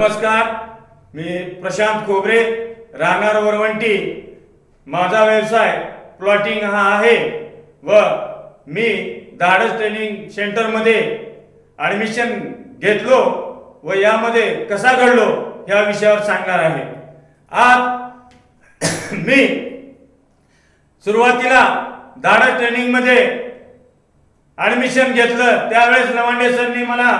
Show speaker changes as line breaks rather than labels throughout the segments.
नमस्कार मी प्रशांत खोबरे राहणार वरवंटी. माझा व्यवसाय प्लॉटिंग हा आहे व मी धाडस ट्रेनिंग सेंटरमध्ये ॲडमिशन घेतलो व यामध्ये कसा घडलो ह्या विषयावर सांगणार आहे. आज मी सुरुवातीला धाडस ट्रेनिंगमध्ये ॲडमिशन घेतलं. त्यावेळेस लवांडे सरनी मला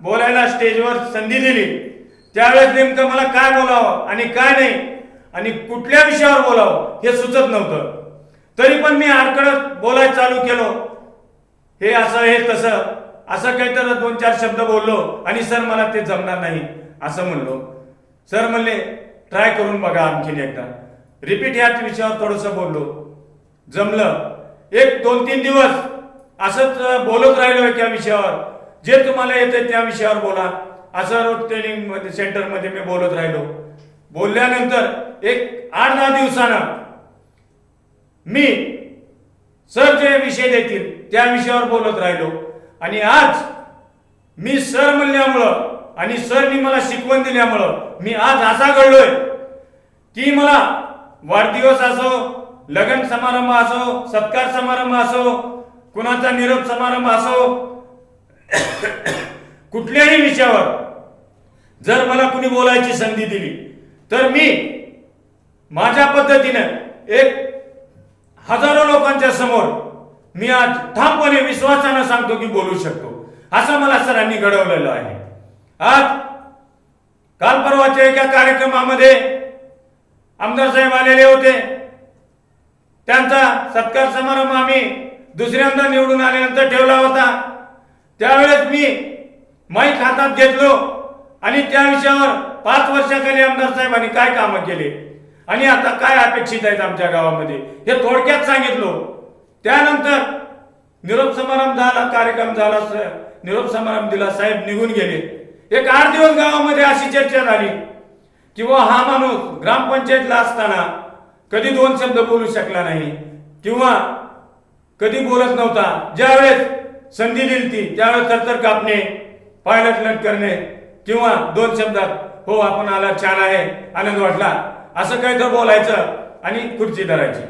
बोलायला स्टेजवर संधी दिली. त्यावेळेस नेमकं मला काय बोलावं आणि काय नाही आणि कुठल्या विषयावर बोलावं हे सुचत नव्हतं. तरी पण मी आडकडत बोलायला चालू केलो. हे असं हे तसं असं काहीतरी दोन चार शब्द बोललो आणि सर मला ते जमणार नाही असं म्हणलो. सर म्हणले ट्राय करून बघा आणखीन एकदा. रिपीट ह्याच विषयावर थोडंसं बोललो. जमलं. एक दोन तीन दिवस. असंच बोलत राहिलो एका विषयावर. जे तुम्हाला येते त्या विषयावर बोला. असं रोज ट्रेनिंगमध्ये सेंटरमध्ये मी बोलत राहिलो. बोलल्यानंतर एक आठ दहा दिवसानं मी सर जे विषय देतील त्या विषयावर बोलत राहिलो. आणि आज मी सर म्हणल्यामुळं आणि सरनी मला शिकवण दिल्यामुळं मी आज असा घडलोय की मला वाढदिवस असो लग्न समारंभ असो सत्कार समारंभ असो कुणाचा निरोप समारंभ असो कुठल्याही विषयावर जर मला कुणी बोलायची संधी दिली तर मी माझ्या पद्धतीनं एक हजारो लोकांच्या समोर मी आज ठामपणे विश्वासानं सांगतो की बोलू शकतो. असं मला सरांनी घडवलेलं आहे. आज काल परवाच्या एका कार्यक्रमामध्ये आमदार साहेब आलेले होते. त्यांचा सत्कार समारंभ आम्ही दुसऱ्यांदा निवडून आल्यानंतर ठेवला होता. त्यावेळेस मी माईक हातात घेतलो आणि त्या विषयावर पाच वर्षाखाली आमदार साहेबांनी काय कामं केले? आणि आता काय अपेक्षित आहेत आमच्या गावामध्ये? हे थोडक्यात सांगितलो. त्यानंतर निरोप समारंभ झाला कार्यक्रम झाला स- निरोप समारंभ दिला साहेब निघून गेले. एक आठ दिवस गावामध्ये अशी चर्चा झाली किंवा हा माणूस ग्रामपंचायतला असताना कधी दोन शब्द बोलू शकला नाही किंवा कधी बोलत नव्हता. ज्यावेळेस संधी दिली ती त्यावेळेस थरथर कापणे पायलट लट करणे किंवा दोन शब्दात हो आपण आला छान आहे आनंद वाटला असं काही तर बोलायचं आणि खुर्ची धरायची.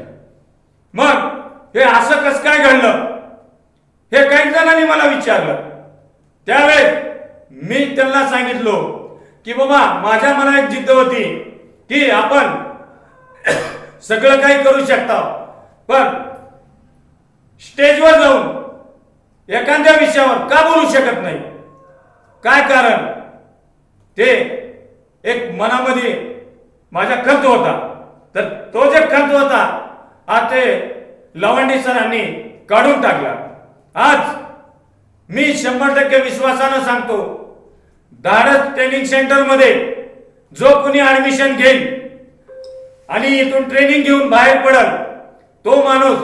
मग हे असं कसं काय घडलं? हे काही जणांनी मला विचारलं. त्यावेळेस मी त्यांना सांगितलो की बाबा माझ्या मनात एक जिद्द होती की आपण सगळं काही करू शकता पण स्टेजवर जाऊन एखाद्या विषयावर का बोलू शकत नाही? काय कारण? ते एक मनामध्ये माझा खंत होता. तर तो जे खंत होता आज ते लवंडी सरांनी काढून टाकला. आज मी शंभर टक्के विश्वासानं सांगतो धाडस ट्रेनिंग सेंटरमध्ये जो कोणी ॲडमिशन घेईल आणि इथून ट्रेनिंग घेऊन बाहेर पडल तो माणूस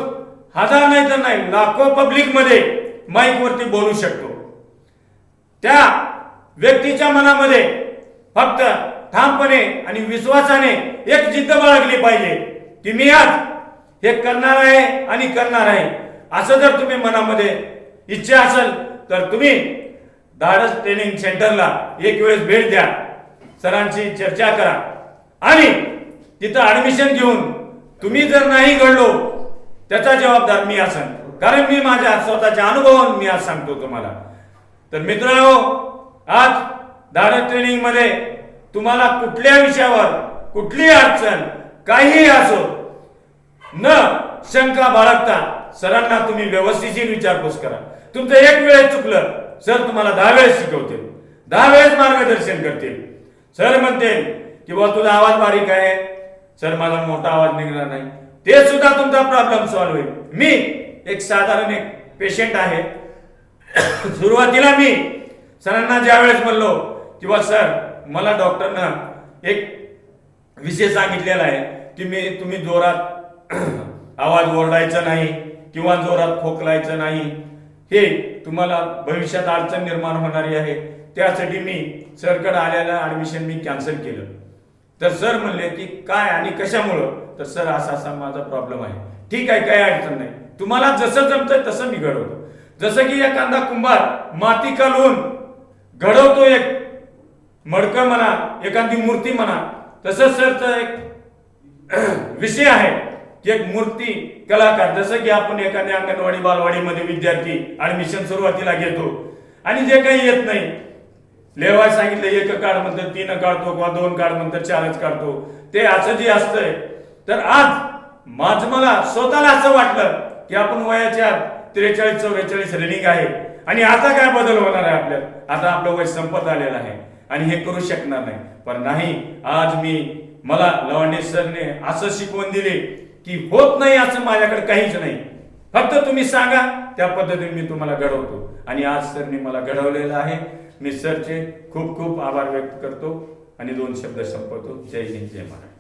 हजार नाही तर नाही लाखो पब्लिकमध्ये माईकवरती बोलू शकतो. व्यक्तीच्या मनामध्ये फक्त ठामपणे आणि विश्वासाने एक जिद्द बाळगली पाहिजे की मी आज हे करणार आहे आणि करणार आहे. असं जर तुम्ही मनामध्ये इच्छा असेल तर तुम्ही धाडस ट्रेनिंग सेंटरला एक वेळेस भेट द्या. सरांशी चर्चा करा. आणि तिथं ऍडमिशन घेऊन तुम्ही जर नाही घडलो त्याचा जबाबदार मी असेल कारण मी माझ्या स्वतःच्या अनुभवावरून मी आज सांगतो तुम्हाला. तर मित्रांनो आज धाडस ट्रेनिंगमध्ये तुम्हाला कुठल्या विषयावर कुठली अडचण काहीही असो न शंका बाळगता सरांना तुम्ही व्यवस्थित विचारपूस करा. तुमचं एक वेळेस चुकलं सर तुम्हाला दहा वेळेस शिकवतील. दहा वेळेस मार्गदर्शन करतील. सर म्हणतील की बुवा तुझा आवाज बारीक आहे. सर माझा मोठा आवाज निघणार नाही. ते सुद्धा तुमचा प्रॉब्लेम सॉल्व्ह होईल. मी एक साधारण एक पेशंट आहे. सुरुवातीला मी सरांना ज्या वेळेस म्हणलो किंवा सर मला डॉक्टरनं एक विषय सांगितलेला आहे की मी तुम्ही जोरात आवाज ओरडायचा नाही किंवा जोरात खोकलायचं नाही. हे तुम्हाला भविष्यात अडचण निर्माण होणारी आहे. त्यासाठी मी सरकडे आलेलं ॲडमिशन मी कॅन्सल केलं. तर सर म्हणले की काय आणि कशामुळं? तर सर असा असा माझा प्रॉब्लेम आहे. ठीक आहे काही अडचण नाही. तुम्हाला जसं जमतंय तसं मी घडवतो. जसं की एखादा कुंभार माती कालवून घडवतो एक मडकं म्हणा एखादी मूर्ती म्हणा. तसंच सरचं एक विषय आहे. की एक मूर्ती कलाकार जसं की आपण एखाद्या अंगणवाडी बालवाडीमध्ये विद्यार्थी ऍडमिशन सुरुवातीला घेतो. आणि जे काही येत नाही लेवाय सांगितलं एक काळ म्हणतात तीन काढतो किंवा दोन काळ म्हणतात चारच काढतो. ते असं जे असतंय तर आज माझ मला स्वतःला असं वाटलं की आपण वयाच्या त्रेचाळीस चौवेचाळीस रनिंग आहे. आणि आता काय बदल होणार आहे आपल्यात? आता आपलं वय संपत आलेलं आहे. आणि हे करू शकणार नाही. पण नाही आज मी मला लवांडे सरने असं शिकवून दिले की होत नाही असं माझ्याकडे काहीच नाही. फक्त तुम्ही सांगा त्या पद्धतीने मी तुम्हाला घडवतो. आणि आज सरने मला घडवलेलं आहे. मी सरचे खूप खूप आभार व्यक्त करतो. आणि दोन शब्द संपवतो. जय हिंद जय महाराज